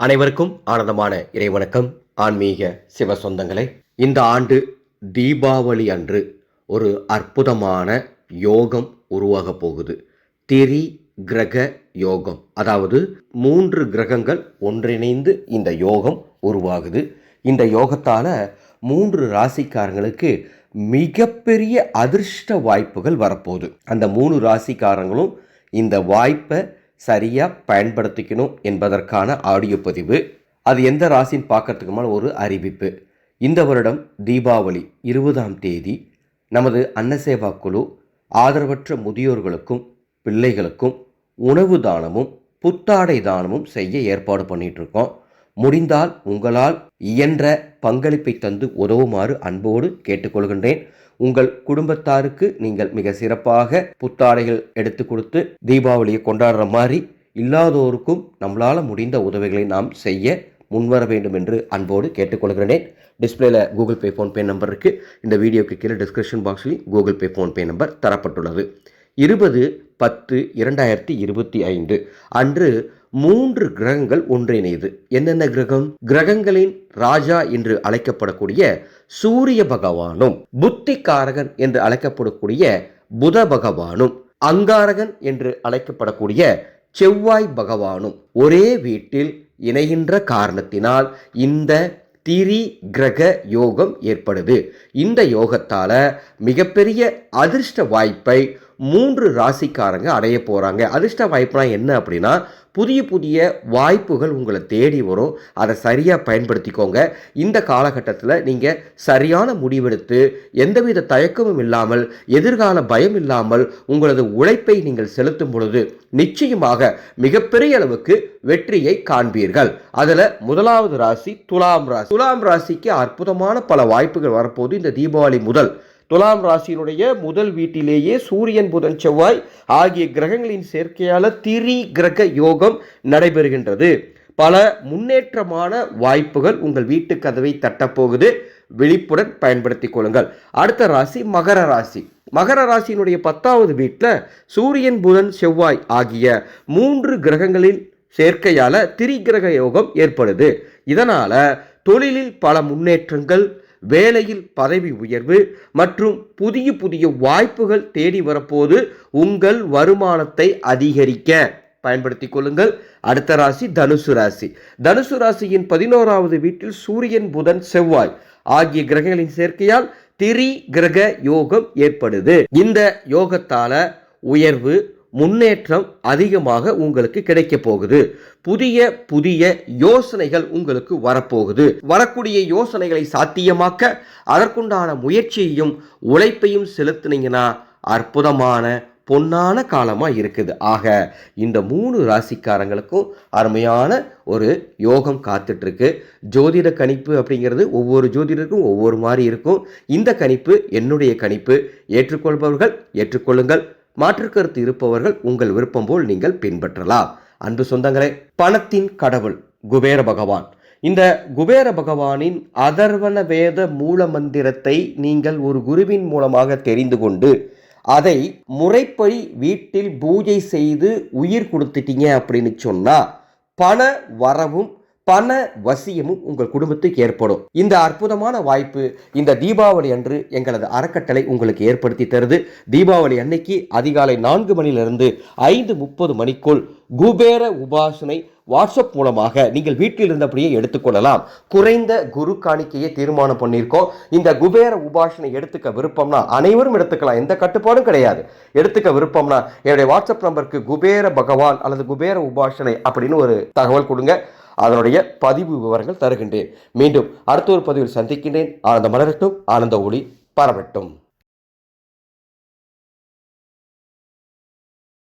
அனைவருக்கும் ஆனந்தமான இறைவணக்கம். ஆன்மீக சிவ சொந்தங்களே இந்த ஆண்டு தீபாவளி அன்று ஒரு அற்புதமான யோகம் உருவாக போகுது. திரி கிரக யோகம் அதாவது மூன்று கிரகங்கள் ஒன்றிணைந்து இந்த யோகம் உருவாகுது. இந்த யோகத்தால் மூன்று ராசிக்காரங்களுக்கு மிகப்பெரிய அதிர்ஷ்ட வாய்ப்புகள் வரப்போகுது. அந்த மூணு ராசிக்காரங்களும் இந்த வாய்ப்பை சரியாக பயன்படுத்திக்கணும் என்பதற்கான ஆடியோ பதிவு. அது எந்த ராசின்னு பார்க்கறதுக்கு ஒரு அறிவிப்பு. இந்த வருடம் தீபாவளி இருபதாம் தேதி நமது அன்னசேவா குழு ஆதரவற்ற முதியோர்களுக்கும் பிள்ளைகளுக்கும் உணவு தானமும் புத்தாடை தானமும் செய்ய ஏற்பாடு பண்ணிகிட்ருக்கோம் இருக்கோம். முடிந்தால் உங்களால் இயன்ற பங்களிப்பை தந்து உதவுமாறு அன்போடு கேட்டுக்கொள்கின்றேன். உங்கள் குடும்பத்தாருக்கு நீங்கள் மிக சிறப்பாக புத்தாடைகள் எடுத்து கொடுத்து தீபாவளியை கொண்டாடுற மாதிரி இல்லாதோருக்கும் நம்மளால் முடிந்த உதவிகளை நாம் செய்ய முன்வர வேண்டும் என்று அன்போடு கேட்டுக்கொள்கிறேன். டிஸ்பிளேல கூகுள் பே ஃபோன்பே நம்பர் இருக்குது இந்த வீடியோக்கு கீழே டிஸ்கிரிப்ஷன் பாக்ஸ்லையும் கூகுள் பே ஃபோன்பே நம்பர் தரப்பட்டுள்ளது. இருபது பத்து இரண்டாயிரத்தி இருபத்தி ஐந்து அன்று மூன்று கிரகங்கள் ஒன்றிணையுது. என்னென்ன கிரகம்? கிரகங்களின் ராஜா என்று அழைக்கப்படக்கூடிய சூரிய பகவானும் புத்திகாரகன் என்று அழைக்கப்படக்கூடிய புத பகவானும் அங்காரகன் என்று அழைக்கப்படக்கூடிய செவ்வாய் பகவானும் ஒரே வீட்டில் இணைகின்ற காரணத்தினால் இந்த திரி கிரக யோகம் ஏற்படுது. இந்த யோகத்தால மிகப்பெரிய அதிர்ஷ்ட வாய்ப்பை மூன்று ராசிக்காரங்க அடைய போகிறாங்க அதிர்ஷ்ட வாய்ப்புனா என்ன அப்படின்னா புதிய புதிய வாய்ப்புகள் உங்களை தேடி வரும். அதை சரியாக பயன்படுத்திக்கோங்க. இந்த காலகட்டத்தில் நீங்கள் சரியான முடிவெடுத்து எந்தவித தயக்கமும் இல்லாமல் எதிர்கால பயம் இல்லாமல் உங்களது உழைப்பை நீங்கள் செலுத்தும் பொழுது நிச்சயமாக மிகப்பெரிய அளவுக்கு வெற்றியை காண்பீர்கள். அதில் முதலாவது ராசி துலாம் ராசி. துலாம் ராசிக்கு அற்புதமான பல வாய்ப்புகள் வரப்போது இந்த தீபாவளி முதல் துலாம் ராசியினுடைய முதல் வீட்டிலேயே சூரியன் புதன் செவ்வாய் ஆகிய கிரகங்களின் சேர்க்கையால திரி கிரக யோகம் நடைபெறுகின்றது. பல முன்னேற்றமான வாய்ப்புகள் உங்கள் வீட்டு கதவை தட்டப்போகுது. விழிப்புடன் பயன்படுத்திக் கொள்ளுங்கள். அடுத்த ராசி மகர ராசி. மகர ராசியினுடைய பத்தாவது வீட்டில் சூரியன் புதன் செவ்வாய் ஆகிய மூன்று கிரகங்களின் சேர்க்கையால திரிகிரக யோகம் ஏற்படுது. இதனால தொழிலில் பல முன்னேற்றங்கள் வேலையில் பதவி உயர்வு மற்றும் புதிய புதிய வாய்ப்புகள் தேடி வரப்போது உங்கள் வருமானத்தை அதிகரிக்க பயன்படுத்திக் கொள்ளுங்கள். அடுத்த ராசி தனுசு ராசி. தனுசு ராசியின் பதினோராவது வீட்டில் சூரியன் புதன் செவ்வாய் ஆகிய கிரகங்களின் சேர்க்கையால் திரி கிரக யோகம் ஏற்படுது. இந்த யோகத்தால உயர்வு முன்னேற்றம் அதிகமாக உங்களுக்கு கிடைக்க போகுது. புதிய புதிய யோசனைகள் உங்களுக்கு வரப்போகுது. வரக்கூடிய யோசனைகளை சாத்தியமாக்க அதற்குண்டான முயற்சியையும் உழைப்பையும் செலுத்துனீங்கன்னா அற்புதமான பொன்னான காலமாக இருக்குது. ஆக இந்த மூணு ராசிக்காரங்களுக்கும் அருமையான ஒரு யோகம் காத்துட்ருக்கு. ஜோதிட கணிப்பு அப்படிங்கிறது ஒவ்வொரு ஜோதிடருக்கும் ஒவ்வொரு மாதிரி இருக்கும். இந்த கணிப்பு என்னுடைய கணிப்பு. ஏற்றுக்கொள்பவர்கள் ஏற்றுக்கொள்ளுங்கள். மாற்று கருத்து இருப்பவர்கள் உங்கள் விருப்பம் போல் நீங்கள் பின்பற்றலாம். அன்பு சொந்தங்களே பணத்தின் கடவுள் குபேர பகவான். இந்த குபேர பகவானின் அதர்வன வேத மூல மந்திரத்தை நீங்கள் ஒரு குருவின் மூலமாக தெரிந்து கொண்டு அதை முறைப்படி வீட்டில் பூஜை செய்து உயிர் கொடுத்துட்டீங்க அப்படின்னு சொன்னால் பண வரவும் பண வசியமும் உங்கள் குடும்பத்துக்கு ஏற்படும். இந்த அற்புதமான வாய்ப்பு இந்த தீபாவளி அன்று எங்களது அறக்கட்டளை உங்களுக்கு ஏற்படுத்தி தருது. தீபாவளி அன்னைக்கு அதிகாலை நான்கு மணியிலிருந்து ஐந்து முப்பது மணிக்குள் குபேர உபாசனை வாட்ஸ்அப் மூலமாக நீங்கள் வீட்டில் இருந்தபடியே எடுத்துக்கொள்ளலாம் குறைந்த குரு காணிக்கையை தீர்மானம் பண்ணியிருக்கோம். இந்த குபேர உபாசனை எடுத்துக்க விருப்பம்னா அனைவரும் எடுத்துக்கலாம். எந்த கட்டுப்பாடும் கிடையாது. எடுத்துக்க விருப்பம்னா என்னுடைய வாட்ஸ்அப் நம்பருக்கு குபேர பகவான் அல்லது குபேர உபாசனை அப்படின்னு ஒரு தகவல் கொடுங்க. அதனுடைய பதிவு விவரங்கள் தருகின்றேன். மீண்டும் அடுத்த ஒரு பதிவில் சந்திக்கின்றேன். ஆனந்த மலரட்டும் ஆனந்த ஒளி பரவட்டும்.